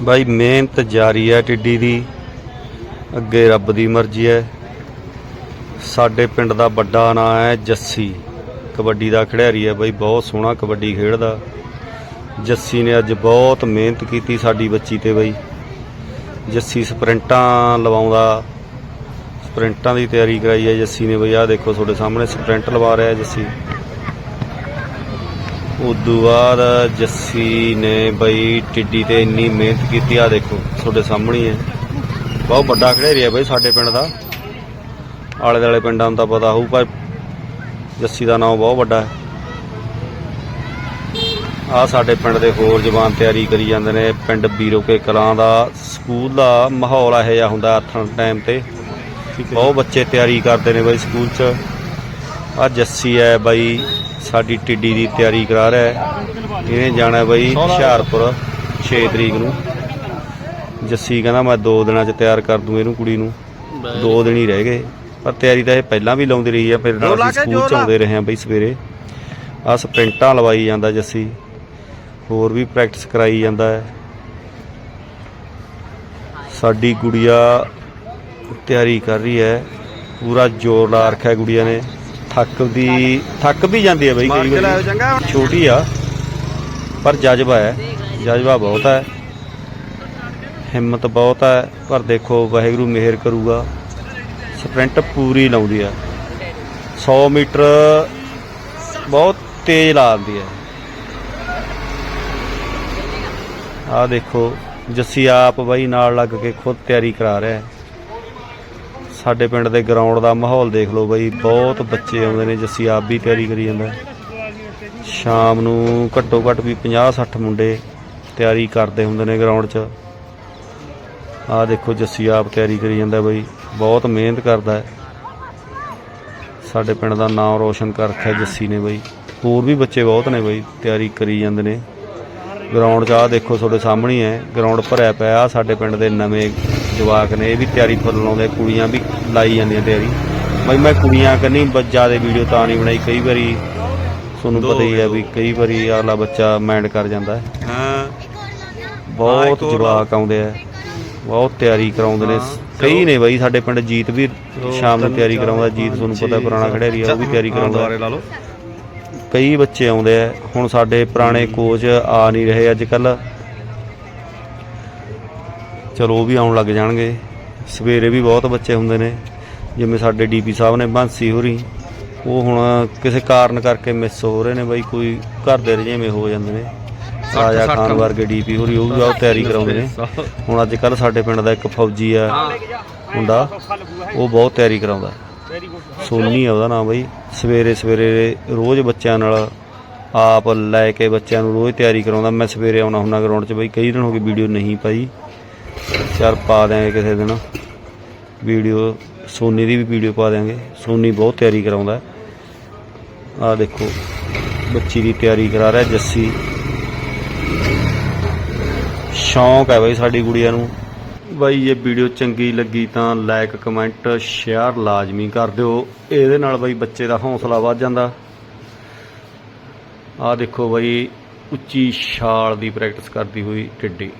ਬਾਈ, ਮਿਹਨਤ ਜਾਰੀ ਹੈ ਟਿੱਡੀ ਦੀ। ਅੱਗੇ ਰੱਬ ਦੀ ਮਰਜ਼ੀ ਹੈ। ਸਾਡੇ ਪਿੰਡ ਦਾ ਵੱਡਾ ਨਾਂ ਹੈ ਜੱਸੀ। ਕਬੱਡੀ ਦਾ ਖਿਡਾਰੀ ਹੈ ਬਾਈ, ਬਹੁਤ ਸੋਹਣਾ ਕਬੱਡੀ ਖੇਡਦਾ। ਜੱਸੀ ਨੇ ਅੱਜ ਬਹੁਤ ਮਿਹਨਤ ਕੀਤੀ ਸਾਡੀ ਬੱਚੀ ਤੇ ਬਾਈ। ਜੱਸੀ ਸਪ੍ਰਿੰਟਾਂ ਲਵਾਉਂਦਾ। ਸਪ੍ਰਿੰਟਾਂ ਦੀ ਤਿਆਰੀ ਕਰਾਈ ਹੈ ਜੱਸੀ ਨੇ ਬਈ। ਆਹ ਦੇਖੋ ਤੁਹਾਡੇ ਸਾਹਮਣੇ ਸਪ੍ਰਿੰਟ ਲਵਾ ਰਿਹਾ ਜੱਸੀ। ਉਦੋਂ ਬਾਅਦ ਜੱਸੀ ਨੇ ਬਈ ਟਿੱਡੀ ਤੇ ਇੰਨੀ ਮਿਹਨਤ ਕੀਤੀ ਆ ਦੇਖੋ ਤੁਹਾਡੇ ਸਾਹਮਣੇ ਹੀ ਹੈ। ਬਹੁਤ ਵੱਡਾ ਖਿਡਾਰੀ ਹੈ ਬਈ ਸਾਡੇ ਪਿੰਡ ਦਾ। ਆਲੇ ਦਾਲੇ ਪਿੰਡਾਂ ਨੂੰ ਤਾਂ ਪਤਾ ਹੋਊ ਪਰ ਜੱਸੀ ਦਾ ਨਾਮ ਬਹੁਤ ਵੱਡਾ ਹੈ। ਆ ਸਾਡੇ ਪਿੰਡ ਦੇ ਹੋਰ ਜਵਾਨ ਤਿਆਰੀ ਕਰੀ ਜਾਂਦੇ ਨੇ ਪਿੰਡ ਬੀਰੋਕੇ ਕਲਾਂ ਦਾ ਸਕੂਲ ਦਾ ਮਾਹੌਲ ਇਹੋ ਜਿਹਾ ਹੁੰਦਾ ਆਥਣ ਟਾਈਮ ਤੇ। ਬਹੁਤ ਬੱਚੇ ਤਿਆਰੀ ਕਰਦੇ ਨੇ ਬਾਈ ਸਕੂਲ 'ਚ। ਆ ਜੱਸੀ ਹੈ ਬਾਈ ਸਾਡੀ ਟਿੱਡੀ ਦੀ ਤਿਆਰੀ ਕਰਾ ਰਿਹਾ ਹੈ। ਇਹਨੇ ਜਾਣਾ ਹੈ ਬਾਈ ਹੁਸ਼ਿਆਰਪੁਰ 6 ਤਰੀਕ ਨੂੰ। ਜੱਸੀ ਕਹਿੰਦਾ ਮੈਂ 2 ਦਿਨਾਂ 'ਚ ਤਿਆਰ ਕਰ ਦੂੰ ਇਹਨੂੰ ਕੁੜੀ ਨੂੰ। 2 ਦਿਨ ਹੀ ਰਹਿ ਗਏ। ਪਰ ਤਿਆਰੀ ਤਾਂ ਇਹ ਪਹਿਲਾਂ ਵੀ ਲਾਉਂਦੀ ਰਹੀ ਆ ਫਿਰ ਨਾਲ ਅਸੀਂ ਸਕੂਲ 'ਚ ਆਉਂਦੇ ਰਹੇ ਆ ਬਾਈ ਸਵੇਰੇ। ਆ ਸਪ੍ਰਿੰਟਾਂ ਲਵਾਈ ਜਾਂਦਾ ਜੱਸੀ। ਹੋਰ ਵੀ ਪ੍ਰੈਕਟਿਸ ਕਰਾਈ ਜਾਂਦਾ ਹੈ। ਸਾਡੀ ਗੁੜੀਆ ਤਿਆਰੀ ਕਰ ਰਹੀ ਹੈ। ਪੂਰਾ ਜ਼ੋਰ ਲਾ ਰੱਖਿਆ ਗੁੜੀਆ ਨੇ। ਥੱਕ ਦੀ ਥੱਕ ਵੀ ਜਾਂਦੀ ਹੈ ਬਈ ਕਈ ਵਾਰੀ। ਛੋਟੀ ਆ ਪਰ ਜਜ਼ਬਾ ਹੈ ਜਜ਼ਬਾ ਬਹੁਤ ਹੈ। ਹਿੰਮਤ ਬਹੁਤ ਹੈ ਪਰ ਦੇਖੋ ਵਾਹਿਗੁਰੂ ਮਿਹਰ ਕਰੂਗਾ। ਸਪ੍ਰਿੰਟ ਪੂਰੀ ਲਾਉਂਦੀ ਆ 100 ਮੀਟਰ ਬਹੁਤ ਤੇਜ਼ ਲਾਉਂਦੀ ਹੈ। ਆ ਦੇਖੋ ਜੱਸੀ ਆਪ ਬਾਈ ਨਾਲ ਲੱਗ ਕੇ ਖੁਦ ਤਿਆਰੀ ਕਰਾ ਰਿਹਾ ਹੈ। ਸਾਡੇ ਪਿੰਡ ਦੇ ਗਰਾਊਂਡ ਦਾ ਮਾਹੌਲ ਦੇਖ ਲਓ ਬਾਈ, ਬਹੁਤ ਬੱਚੇ ਆਉਂਦੇ ਨੇ, ਜੱਸੀ ਆਪ ਵੀ ਤਿਆਰੀ ਕਰੀ ਜਾਂਦਾ। ਸ਼ਾਮ ਨੂੰ ਘੱਟੋ ਘੱਟ ਵੀ 50 60 ਮੁੰਡੇ ਤਿਆਰੀ ਕਰਦੇ ਹੁੰਦੇ ਨੇ ਗਰਾਊਂਡ 'ਚ। ਆਹ ਦੇਖੋ, ਜੱਸੀ ਆਪ ਤਿਆਰੀ ਕਰੀ ਜਾਂਦਾ ਬਾਈ, ਬਹੁਤ ਮਿਹਨਤ ਕਰਦਾ ਹੈ। ਸਾਡੇ ਪਿੰਡ ਦਾ ਨਾਮ ਰੋਸ਼ਨ ਕਰ ਰੱਖਿਆ ਜੱਸੀ ਨੇ ਬਾਈ। ਹੋਰ ਵੀ ਬੱਚੇ ਬਹੁਤ ਨੇ ਬਾਈ, ਤਿਆਰੀ ਕਰੀ ਜਾਂਦੇ ਨੇ। ਗਰਾਊਂਡ 'ਚ ਆ ਦੇਖੋ ਤੁਹਾਡੇ ਸਾਹਮਣੇ ਹੀ ਗਰਾਊਂਡ ਭਰਿਆ ਪਿਆ ਆ ਸਾਡੇ ਪਿੰਡ ਦੇ ਨਵੇਂ ਜਵਾਕ ਨੇ ਇਹ ਵੀ ਤਿਆਰੀ ਫੁੱਲ ਲਾਉਂਦੇ ਕੁੜੀਆਂ ਵੀ ਲਾਈ ਜਾਂਦੀਆਂ ਤਿਆਰੀ। ਬਈ ਮੈਂ ਕੁੜੀਆਂ ਕੰਨੀ ਜ਼ਿਆਦਾ ਵੀਡੀਓ ਤਾਂ ਨਹੀਂ ਬਣਾਈ ਕਈ ਵਾਰੀ ਤੁਹਾਨੂੰ ਪਤਾ ਹੀ ਹੈ ਵੀ ਕਈ ਵਾਰੀ ਅਗਲਾ ਬੱਚਾ ਮਾਈਂਡ ਕਰ ਜਾਂਦਾ ਹੈ। ਹਾਂ। ਬਹੁਤ ਜਵਾਕ ਆਉਂਦੇ ਆ। ਬਹੁਤ ਤਿਆਰੀ ਕਰਾਉਂਦੇ ਨੇ। ਕਈ ਨੇ ਬਾਈ ਸਾਡੇ ਪਿੰਡ ਜੀਤ ਵੀ ਸ਼ਾਮ ਨੂੰ ਤਿਆਰੀ ਕਰਾਉਂਦਾ ਜੀਤ ਤੁਹਾਨੂੰ ਪਤਾ ਪੁਰਾਣਾ ਖਿਡਾਰੀ ਆ ਉਹ ਵੀ ਤਿਆਰੀ ਕਰਾਉਂਦਾ। ਕਈ ਬੱਚੇ ਆਉਂਦੇ ਆ ਹੁਣ ਸਾਡੇ ਪੁਰਾਣੇ ਕੋਚ ਆ ਨਹੀਂ ਰਹੇ ਅੱਜ ਕੱਲ। ਚਲੋ ਉਹ ਵੀ ਆਉਣ ਲੱਗ ਜਾਣਗੇ। ਸਵੇਰੇ ਵੀ ਬਹੁਤ ਬੱਚੇ ਹੁੰਦੇ ਨੇ ਜਿਵੇਂ ਸਾਡੇ ਡੀਪੀ ਸਾਹਿਬ ਨੇ ਬਾਂਸੀ ਹੋਰੀ। ਉਹ ਹੁਣ ਕਿਸੇ ਕਾਰਨ ਕਰਕੇ ਮਿਸ ਹੋ ਰਹੇ ਨੇ ਬਾਈ ਕੋਈ ਘਰ ਦੇ ਰਜੇਵੇਂ ਹੋ ਜਾਂਦੇ ਨੇ। ਰਾਜਾ ਖਾਨ ਵਰਗੇ ਡੀਪੀ ਹੋਰੀ ਉਹ ਵੀ ਬਹੁਤ ਤਿਆਰੀ ਕਰਾਉਂਦੇ ਨੇ। ਹੁਣ ਅੱਜ ਕੱਲ ਸਾਡੇ ਪਿੰਡ ਦਾ ਇੱਕ ਫੌਜੀ ਆ ਮੁੰਡਾ ਉਹ ਬਹੁਤ ਤਿਆਰੀ ਕਰਾਉਂਦਾ। ਸੋਨੀ ਆ ਉਹਦਾ ਨਾਮ ਬਾਈ। ਸਵੇਰੇ ਸਵੇਰੇ ਰੋਜ਼ ਬੱਚਿਆਂ ਨਾਲ ਆਪ ਲੈ ਕੇ ਬੱਚਿਆਂ ਨੂੰ ਰੋਜ਼ ਤਿਆਰੀ ਕਰਾਉਂਦਾ। ਮੈਂ ਸਵੇਰੇ ਆਉਣਾ ਹੁੰਦਾ ਗਰਾਊਂਡ 'ਚ ਬਈ। ਕਈ ਦਿਨ ਹੋ ਗਏ ਵੀਡੀਓ ਨਹੀਂ ਪਾਈ। ਚਲ ਪਾ ਦਿਆਂਗੇ ਕਿਸੇ ਦਿਨ। ਵੀਡੀਓ, ਸੋਨੀ ਦੀ ਵੀ ਵੀਡੀਓ ਪਾ ਦਿਆਂਗੇ। ਸੋਨੀ ਬਹੁਤ ਤਿਆਰੀ ਕਰਾਉਂਦਾ। ਆ ਦੇਖੋ, ਬੱਚੀ ਦੀ ਤਿਆਰੀ ਕਰਾ ਰਿਹਾ ਜੱਸੀ। ਸ਼ੌਂਕ ਹੈ ਬਾਈ ਸਾਡੀ ਗੁੜੀਆ ਨੂੰ। ਬਾਈ, ਜੇ ਵੀਡੀਓ ਚੰਗੀ ਲੱਗੀ ਤਾਂ ਲਾਈਕ ਕਮੈਂਟ ਸ਼ੇਅਰ ਲਾਜ਼ਮੀ ਕਰ ਦਿਓ। ਇਹਦੇ ਨਾਲ ਬਾਈ ਬੱਚੇ ਦਾ ਹੌਸਲਾ ਵੱਧ ਜਾਂਦਾ। ਆਹ ਦੇਖੋ ਬਾਈ, ਉੱਚੀ ਛਾਲ ਦੀ ਪ੍ਰੈਕਟਿਸ ਕਰਦੀ ਹੋਈ ਟਿੱਡੀ।